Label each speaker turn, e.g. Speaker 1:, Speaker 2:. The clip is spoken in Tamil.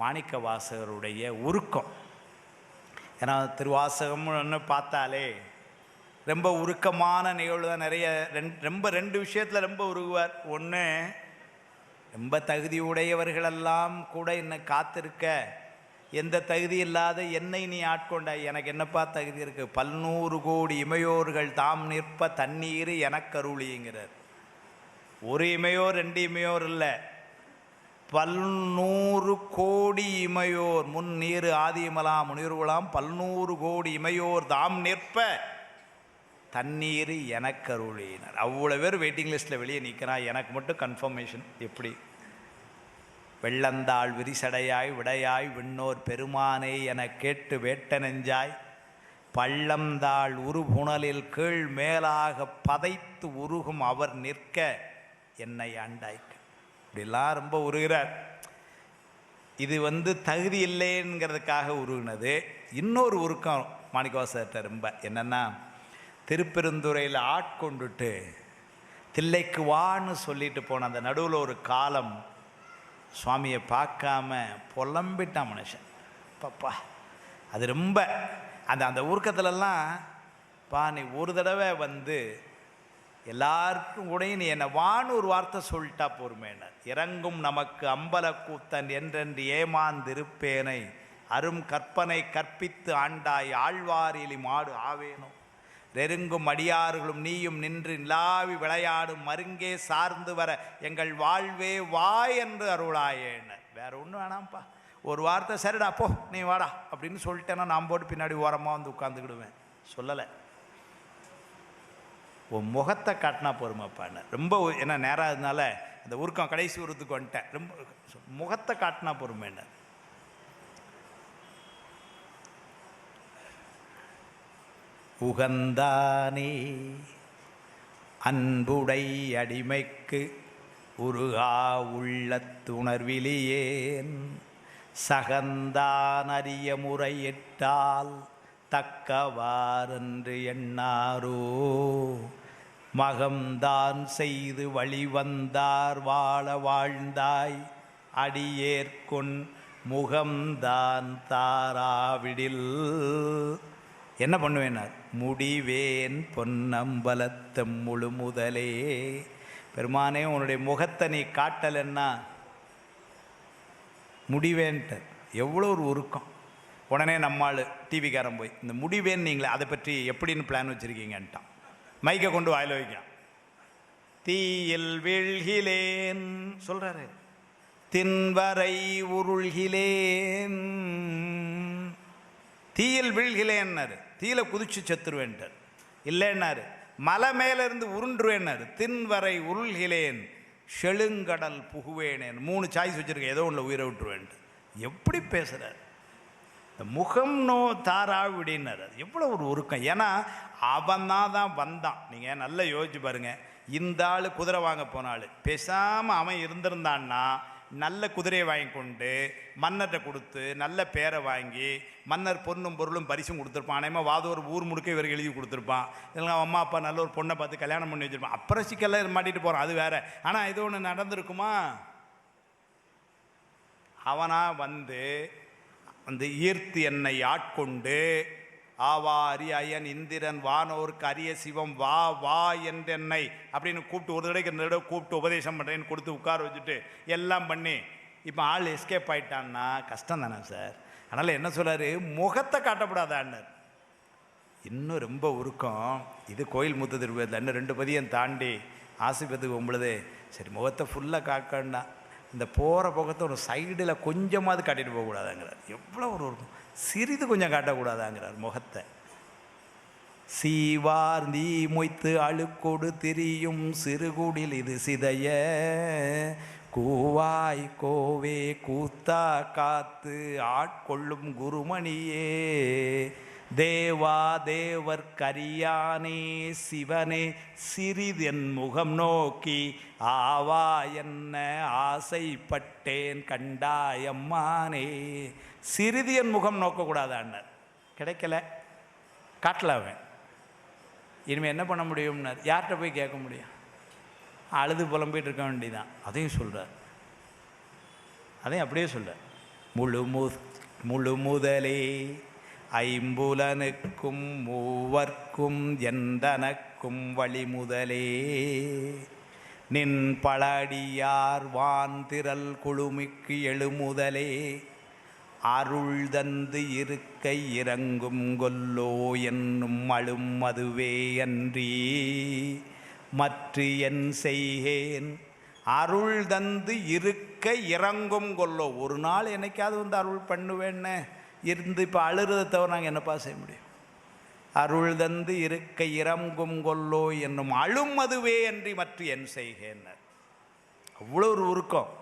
Speaker 1: மாணிக்க வாசகருடைய உருக்கம். ஏன்னா திருவாசகம்னு பார்த்தாலே ரொம்ப உருக்கமான நிகழ்வு தான். நிறைய ரெண் ரொம்ப ரெண்டு விஷயத்தில் ரொம்ப உருகுவார். ஒன்று ரொம்ப தகுதி உடையவர்களெல்லாம் கூட என்னை காத்திருக்க எந்த தகுதி இல்லாத என்னை நீ ஆட்கொண்டாய் எனக்கு என்னப்பா தகுதி இருக்குது பல்நூறு கோடி இமையோர்கள் தாம் நிற்ப தண்ணீர் எனக்கருளிங்கிறார். ஒரு இமையோர் ரெண்டு இமையோர் இல்லை. பல்நூறு கோடி இமையோர் முன் நீர் ஆதிமலாம் முனிர்குலாம் பல்நூறு கோடி இமையோர் தாம் நிற்ப தண்ணீர் எனக்கருளினர். அவ்வளோ பேர் வெயிட்டிங் லிஸ்ட்டில் வெளியே நிற்கிறான் எனக்கு மட்டும் கன்ஃபர்மேஷன் எப்படி? வெள்ளந்தாள் விரிசடையாய் விடையாய் விண்ணோர் பெருமானே என கேட்டு வேட்ட நெஞ்சாய் பள்ளந்தாள் உருபுணலில் கீழ் மேலாக பதைத்து உருகும் அவர் நிற்க என்னை ஆண்டாய்க்கு. இப்படிலாம் ரொம்ப உருகிறார். இது வந்து தகுதி இல்லைங்கிறதுக்காக உருகினது. இன்னொரு உருக்கம் மாணிக்கவாசர்கிட்ட ரொம்ப. என்னென்னா திருப்பெருந்துறையில் ஆட்கொண்டுட்டு தில்லைக்கு வான்னு சொல்லிட்டு போன அந்த நடுவில் ஒரு காலம் சுவாமியை பார்க்காம புலம்பிட்டான் மனுஷன். பாப்பா அது ரொம்ப. அந்த அந்த ஊர்க்கத்துலலாம் பா நீ ஒரு தடவை வந்து எல்லாருக்கும் கூட நீ என்னை வான்னு ஒரு வார்த்தை சொல்லிட்டா பொறுமேன இறங்கும் நமக்கு அம்பல கூத்தன் என்றென்று ஏமாந்திருப்பேனை. அரும் கற்பனை கற்பித்து ஆண்டாய் ஆழ்வாரிலி மாடு ஆவேனோ? நெருங்கும் அடியார்களும் நீயும் நின்று நிலாவி விளையாடும் மருங்கே சார்ந்து வர எங்கள் வாழ்வே வா என்று அருளாயேன வேற ஒன்றும் வேணாம்ப்பா. ஒரு வார்த்தை சரிடா போ நீ வாடா அப்படின்னு சொல்லிட்டேன்னா நான் போட்டு பின்னாடி ஓரமாக வந்து உட்காந்துக்கிடுவேன் சொல்லலை. உன் முகத்தை காட்டினா பொறுமைப்பான்னு ரொம்ப ஏன்னா என்ன நேரம் அதனால அந்த உருக்கம் கடைசி உருத்துக்கு வந்துட்டேன். ரொம்ப முகத்தை காட்டினா பொறுமைன்னு உகந்தானே அன்புடை அடிமைக்கு உருகா உள்ளத்துணர்விலியேன் சகந்தான் அறிய முறையிட்டால் தக்கவாறென்று எண்ணாரோ. மகம்தான் செய்து வழிவந்தார் வாழ வாழ்ந்தாய். அடியேற்கொன் முகம்தான் தாராவிடில். என்ன பண்ணுவேனார்? முடிவேன் பொன்னம்பலத்தம் முழு முதலே பெருமானே உன்னுடைய முகத்தை நீ காட்டலைன்னா முடிவேன்ட்டு எவ்வளோ ஒரு உருக்கம். உடனே நம்மாள் டிவிக்காரன் போய் இந்த முடிவேன் நீங்களே அதை பற்றி எப்படின்னு பிளான் வச்சுருக்கீங்கன்ட்டான். மைக்கை கொண்டு வாயில் வைக்கான் தீயில் வீழ்கிலேன். சொல்கிறாரு தின்வரை உருள்கிலேன். தீயில் வீழ்கிலேன்னாரு. தீயில குதிச்சு செத்துருவேன்ட்டார். இல்லைன்னாரு. மலை மேலேருந்து உருண்டுருவேன்னாரு. தின்வரை உருள்கிலேன். செழுங்கடல் புகுவேனேன். மூணு சாய்ஸ் வச்சிருக்கேன். ஏதோ ஒன்று உயிரை விட்டுருவேன்ட்டு எப்படி பேசுகிறார் இந்த முகம் நோ தாரா அப்படின்னாரு அது எவ்வளோ ஒரு உருக்கம். ஏன்னா அவன் தான் தான் வந்தான். நீங்கள் நல்லா யோசிச்சு பாருங்க. இந்த ஆள் குதிரை வாங்க போனாள் பேசாமல் அவன் இருந்திருந்தான்னா நல்ல குதிரையை வாங்கி கொண்டு மன்னர்கிட்ட கொடுத்து நல்ல பேரை வாங்கி மன்னர் பொண்ணும் பொருளும் பரிசும் கொடுத்துருப்பான். அனைமா வாத ஒரு ஊர் முழுக்க இவருக்கு எழுதி கொடுத்துருப்பான். இல்லைன்னா அம்மா அப்பா நல்ல ஒரு பொண்ணை பார்த்து கல்யாணம் பண்ணி வச்சிருப்பான். அப்புறம் சிக்கல்ல மாட்டிட்டு போகிறான் அது வேற. ஆனால் இது ஒன்று நடந்திருக்குமா? அவனாக வந்து அந்த ஈர்த்து என்னை ஆட்கொண்டு ஆவா அரிய அயன் இந்திரன் வானோருக்கு அரிய சிவம் வா வா என்றென்னை அப்படின்னு கூப்பிட்டு ஒரு தடவைக்கு ரெண்டு தடவை கூப்பிட்டு உபதேசம் பண்ணுறேன்னு கொடுத்து உட்கார வச்சுட்டு எல்லாம் பண்ணி இப்போ ஆள் எஸ்கேப் ஆயிட்டான்னா கஷ்டம் தானே சார். அதனால் என்ன சொல்கிறாரு முகத்தை காட்டப்படாதான்னார். இன்னும் ரொம்ப உருக்கம். இது கோயில் முத்து திருவிழா இன்னும் ரெண்டு பதியம் தாண்டி ஆசிபத்துக்கு பொம்பளுது சரி முகத்தை ஃபுல்லாக காக்கண்டா இந்த போகிற பக்கத்தை ஒரு சைடில் கொஞ்சமாவது காட்டிட்டு போகக்கூடாதாங்கிறார். எவ்வளோ ஒரு உருக்கம் சிறிது கொஞ்சம் காட்டக்கூடாதாங்கிறார் முகத்தை. சீவார் நீ மொய்த்து அழுக்கொடு திரியும் சிறுகுடில் இது சிதைய. கூவாய் கோவே கூத்தா காத்து ஆட்கொள்ளும் குருமணியே. தேவா தேவர் கரியானே சிவனே சிறிதென் முகம் நோக்கி ஆவா என்ன ஆசைப்பட்டேன் கண்டாயம்மானே சிறிது என் முகம் நோக்கக்கூடாதான்னார். கிடைக்கல. காட்டல அவன். இனிமேல் என்ன பண்ண முடியும்னார். யார்கிட்ட போய் கேட்க முடியும்? அழுது புலம்பிட்டு இருக்க வேண்டியதான் அதையும் சொல்கிறார் அதையும் அப்படியே சொல்கிறார் முழு மு முழு முதலே ஐம்புலனுக்கும் மூவர்க்கும் எந்தனக்கும் வழிமுதலே. நின் பழடியார் வான்திரல் குழுமிக்கு எழுமுதலே. அருள் தந்து இருக்கை இறங்கும் கொல்லோ என்னும் அழும் அதுவே அன்றி. மற்ற என் செய்கேன் அருள் தந்து இருக்க இறங்கும் கொல்லோ. ஒரு நாள் என்னைக்காவது வந்து அருள் பண்ணுவேன்னு. இருந்து இப்போ அழுறதை தவிர நாங்கள் என்னப்பா செய்ய முடியும்? அருள் தந்து இருக்க இறங்கும் கொல்லோ என்னும் அழும் அதுவே அன்றி மற்ற என் செய்கேன்னர் அவ்வளோ ஒரு உருக்கம்.